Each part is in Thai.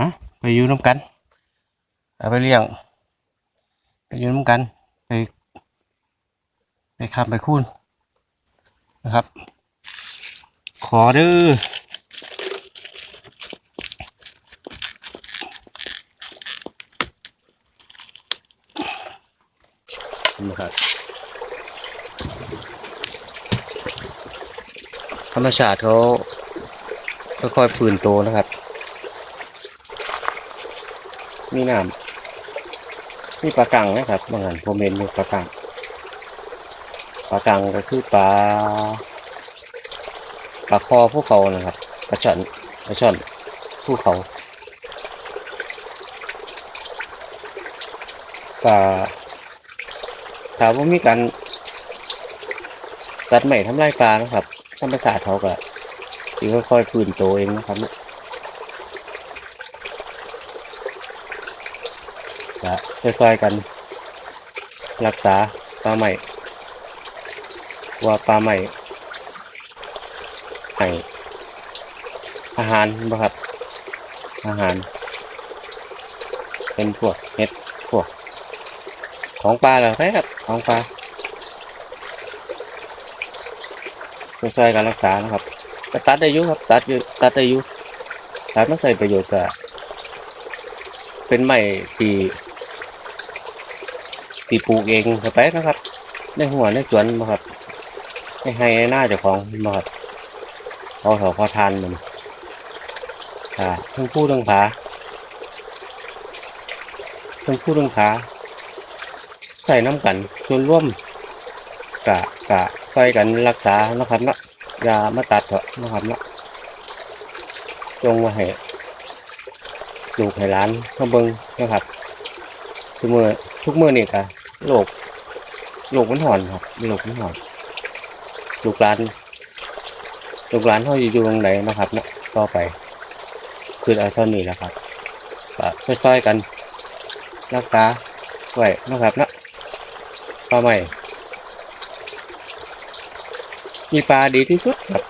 อะไปอยู่น้ำกันเอาไปเลี้ยงไปอยู่น้ำกันไปไปคำไปคูนนะครับ ขอเด้อนะครับธรรมชาติเขาค่อยๆฟื้นตัวนะครับ มีน้ำมีปลากังนะครับบางอันผมเห็นมีปลากังปลากังก็คือปลาปลาคอภูเขานะครับปลาช่อนปลาช่อนภูเขาปลาถามว่ามีการตัดใหม่ทำลายปลานะครับธรรมศาสตร์เขาก็ที่ค่อยๆฟื้นตัวเองนะครับ จะช่วยๆกัน รักษาปลาใหม่ว่าปลาใหม่ให้อาหารบ่ครับ อาหาร เป็นพวกเห็ดพวก ของปลาเหรอครับของปลาจะช่วยกันรักษานะครับก็ตัดได้ยุครับ ตัดอยู่ตัดได้ยุตัดมาใส่ประโยชน์ก็เป็นไม้ที่ ตีปลูกเองเข้าไปนะครับ ในหัวในสวนมาครับให้ให้หน้าเจ้าของมาครับเอาเขาพอทานมันอ่าทั้งผู้ทั้งผาทั้งผู้ทั้งผาใส่น้ำกันส่วนร่วมกะกะใส่กันรักษานะครับนะยามาตัดเถอะนะครับนะจงมาให้ลูกให้ร้านเขาเบิงนะครับทุกมือทุกมือนี่กะ โลกโลกมันหอนครับโลกมันหอนลูกหลานลูกหลานเขาอยู่ตรงไหนนะครับเนะต่อไปคือเอาเท่านี้แหละครับก็ช่วยๆกันรักษาไว้นะครับเนะปลาใหม่มีปลาดีที่สุดครับ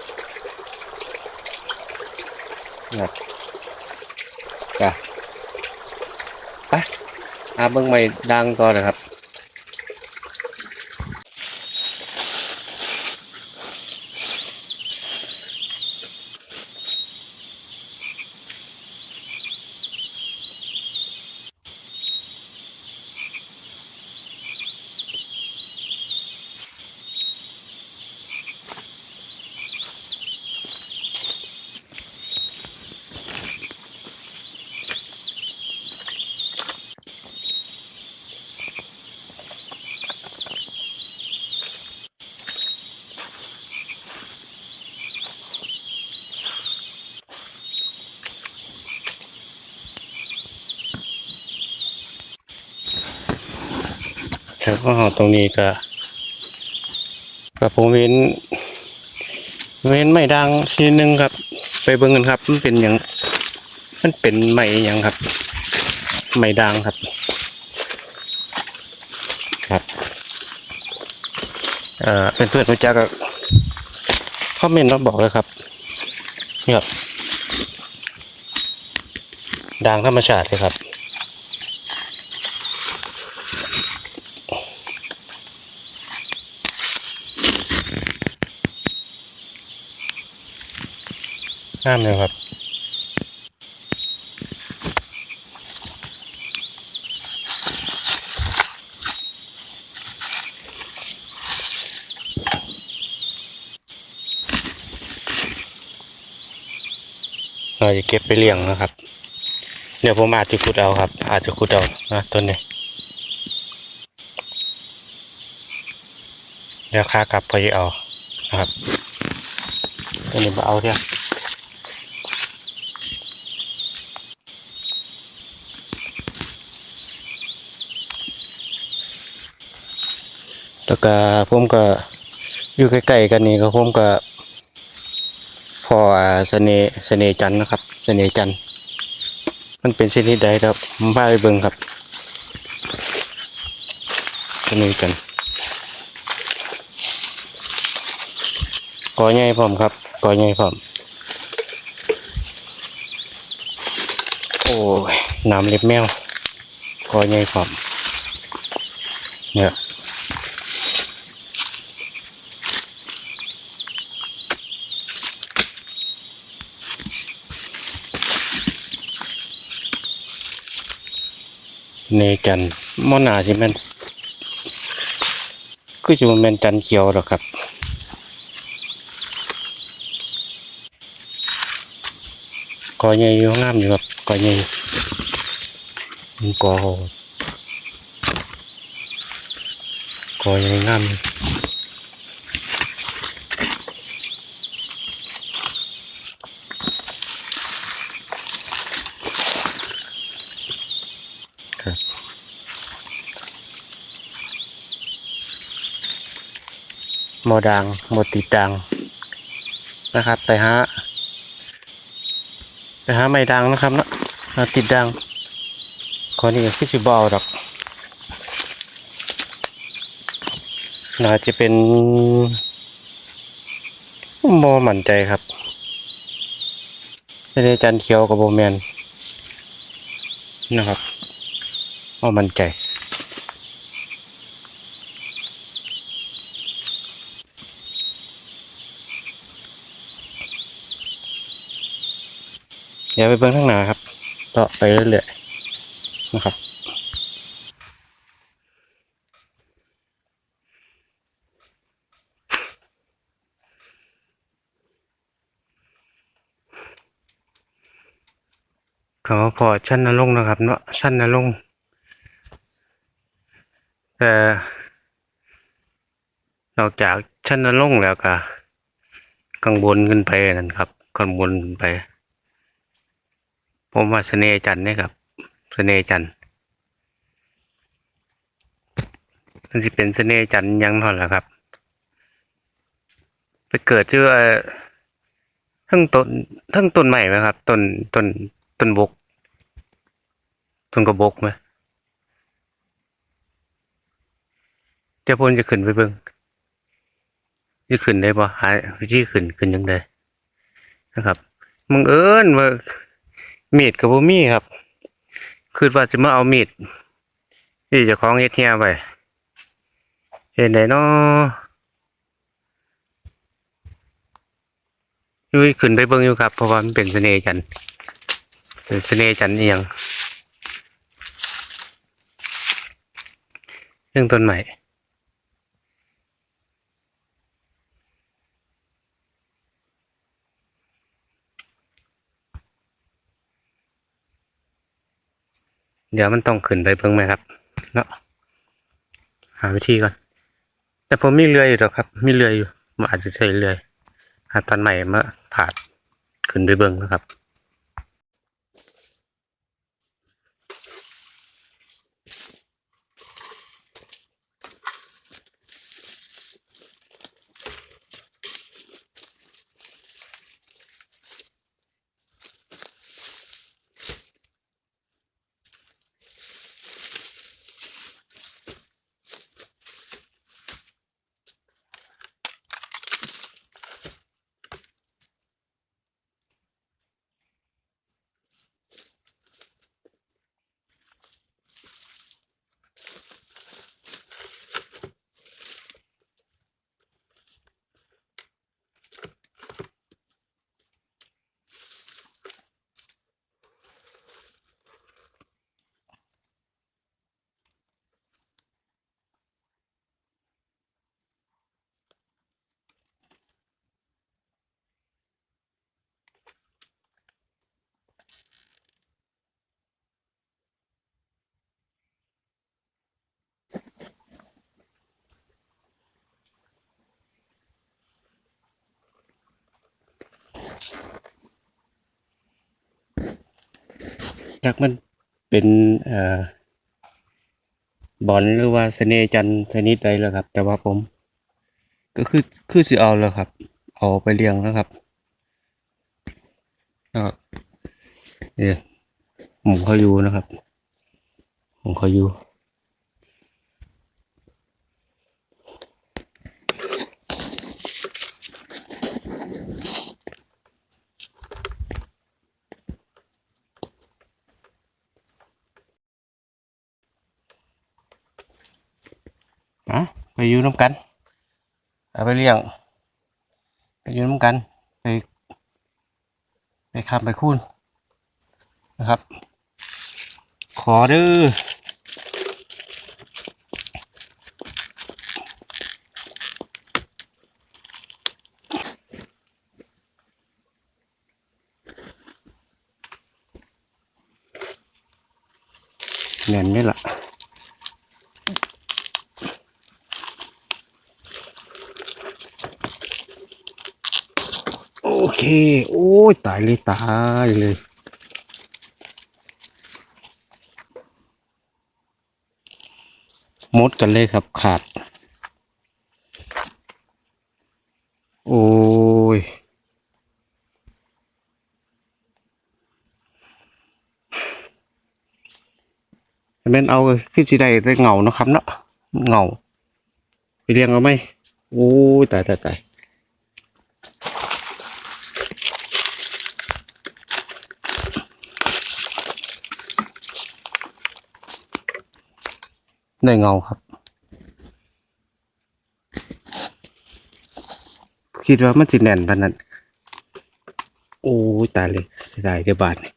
นะครับจ้ะไปอาเบิ่งไม่ดังต่อนะครับ แล้วก็ตรงนี้ก็กับผมเห็นเห็นไม่ดังทีหนึ่งครับ ไปเบิ่งกันครับ มันเป็นอย่างมันเป็นไม้อย่างครับ ไม้ดังครับ ครับเอ่อเป็นเพื่อนรู้จักกับคอมเมนต์มาบอกเลยครับนี่ครับดังธรรมชาติเลยครับ ห้ามเลยครับเราจะเก็บไปเลี้ยงนะครับ เดี๋ยวผมอาจจะขุดเอาครับ อาจจะขุดเอานะต้นนี้ เดี๋ยวค่ากลับพอจะเอานะครับต้นนี้มาเอาเถอะ แล้วก็ผมก็อยู่ใกล้ๆกันนี่ก็ผมก็พออ่าเสน่ห์เสน่ห์จันนะครับ เสน่ห์จันมันเป็นชนิดใดครับผมาไปเบิ่งครับเสน่จันทร์กอใหญ่พร้อมครับกอใหญ่พร้อมโอ้ยน้ำเล็บแมวคอใหญ่ความเนี่ย เนกันมอนาสิแม่นคือจะมันแม่นจันเขียวหรอครับกอใหญ่อยู่งามอยู่ครับกอใหญ่กอกอใหญ่งามอยู่ครับห มอดังหมดติดดังนะครับ ไปฮะไปหาไม้ดังนะครับนะหาติดดังขอนี่ก็คือสิบอาดอกน่าจะเป็นโมมั่นใจครับในจันเขียวกับโบแมนนะครับโมมั่นใจ ดี๋ยวไปเบิ้งข้างหน้าครับต่อไปเรื่อยๆนะครับก็พอชั้นนรงนะครับเนาะชั้นนรงแต่นอกจากชั้นนรงแล้วก็กังวลขึ้นไปนั่นครับกังวลขึ้นไป ผมว่าเสน่ห์จันทร์เนี่ยครับเสน่ห์จันทร์มันจะเป็นเสน่ห์จันทร์ยังท่าไหร่ครับ ไปเกิดชื่อทั้งต้นทั้งต้นใหม่ไหมครับต้นต้นต้นบกต้นกระบกไหมเดี๋ยวผมจะขึ้นไปเบิ่งจะขึ้นได้ปะหาวิธีขึ้นขึ้นยังไงนะครับมึงเอิญว่า มีดกับบ่มีครับคือว่าจะมาเอามีดที่จะคล้องเฮ็ดเฮียไปเห็นได้เนาะยุ้ยขึ้นไปเบิ่งอยู่ครับเพราะว่ามันเป็นเสน่ห์จันเป็นเสน่ห์จันทร์อียังเรื่องต้นใหม่ เดี๋ยวมันต้องขึ้นไปเพิ่งไหมครับเนาะหาวิธีก่อน แต่ผมมีเรืออยู่หรอกครับ มีเรืออยู่ผมอาจจะใช้เรือหาตอนใหม่มาผ่านขึ้นไปเบิ้งนะครับ จากมันเป็นเอ่อบอลหรือว่าเสน่ห์จันทร์ชนิดใดแล้วครับ แต่ว่าผม ก็คือคือสิเอาแล้วครับ เอาไปเลี้ยงนะครับนะครับเนี่ยหมูเขาอยู่นะครับหมูเขาอยู่ อยู่น้ำกันเอาไปเลี้ยงไปอยู่น้ำกันไปไปคำไปคูนนะครับ ขอเด้อแน่นนี่แหละ เค โอ้ย ตายเลย ตายเลยมดกันเลยครับขาด โอ้ยแม่นเอาคือสิได้ได้เงาเนาะครับเนาะเงา ไปเรียงเอาไหม โอ้ย ตายตายตาย ได้เงาครับ คิดว่ามันจะแน่นปานนั้น โอ้ยตายเลยเสียดายเดียวบาทนี่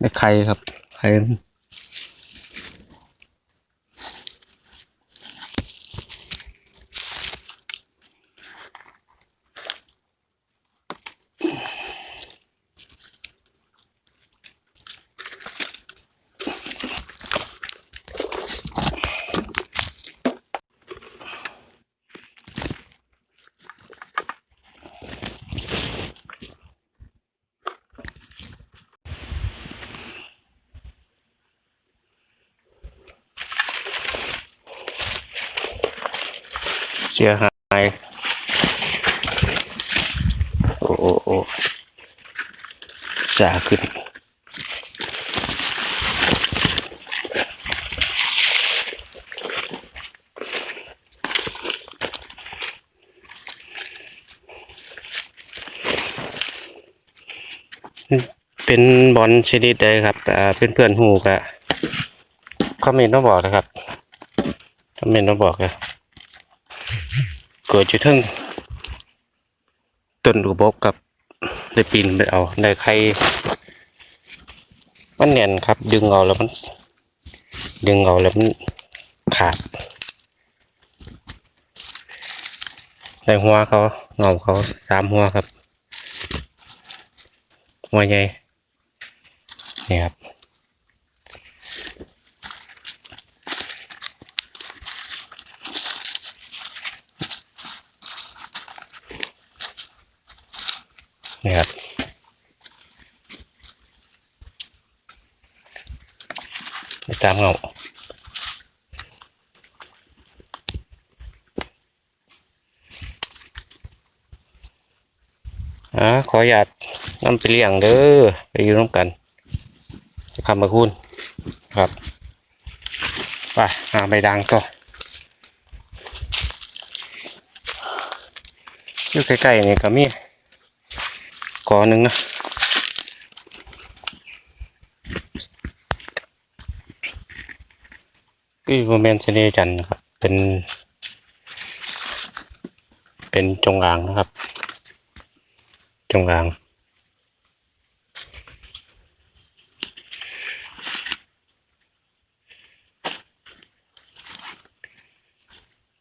ได้ไข่ครับไข่ สียหาย โอ้โอ้โอ้สาขึ้นเป็นบอลชนิดใดครับอ่าเป็นเพื่อนหูกะคอมเมนต์มาบอกนะครับคอมเมนต์มาบอกนะ เกิดอยู่ทั้งต้นอุบกกับได้ปีนไปเอาได้ใครมันแน่นครับ ดึงเอาแล้วมัน ดึงเอาแล้วมันขาดในหัวเขาเงาเขาสามหัวครับหัวใหญ่นี่ครับ นี่ครับไปตามเงาอ่าขออยากนำไปเลี้ยงเด้อไปอยู่ร่วมกันคำมาคุณครับไปหาใบดังต่ออยู่ใกล้ๆนี่ก็มี กอหนึ่งนะคือโมเมนต์เสน่จันทร์นะครับ เป็น เป็นจงอางนะครับ จงอาง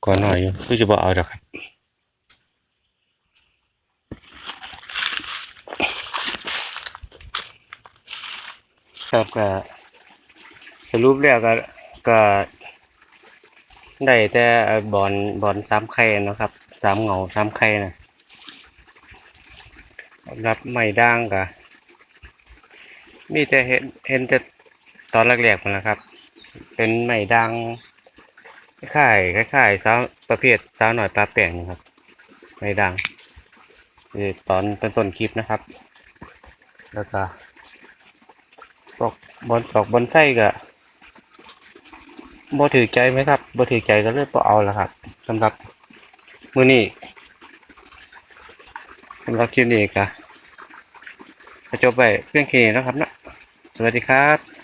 ก่อนหน่อยคือจะบอกเอาดอกครับ ครับก็สรุปแล้วก็ก็ได้แต่บอลบอลสามไข่นะครับสามเงาสามไข่นะรับไม่ด่างก็มีแต่เห็นเห็นแต่ตอนแรกๆมันนะครับ เป็นไม่ด่างคล้ายๆคล้ายสาวประเภทสาวหน่อยปลาแป้งนะครับ ไม่ด่างตอนต้นต้นคลิปนะครับ แล้วก็ ตอกบอลตอกบอลไส้กะบ่ถือใจไหมครับบ่ถือใจก็เลยบ่เอาละครับสำหรับมือนี้สำหรับคลิปนี้กะจบไปเพียงแค่นี้นะครับนะสวัสดีครับ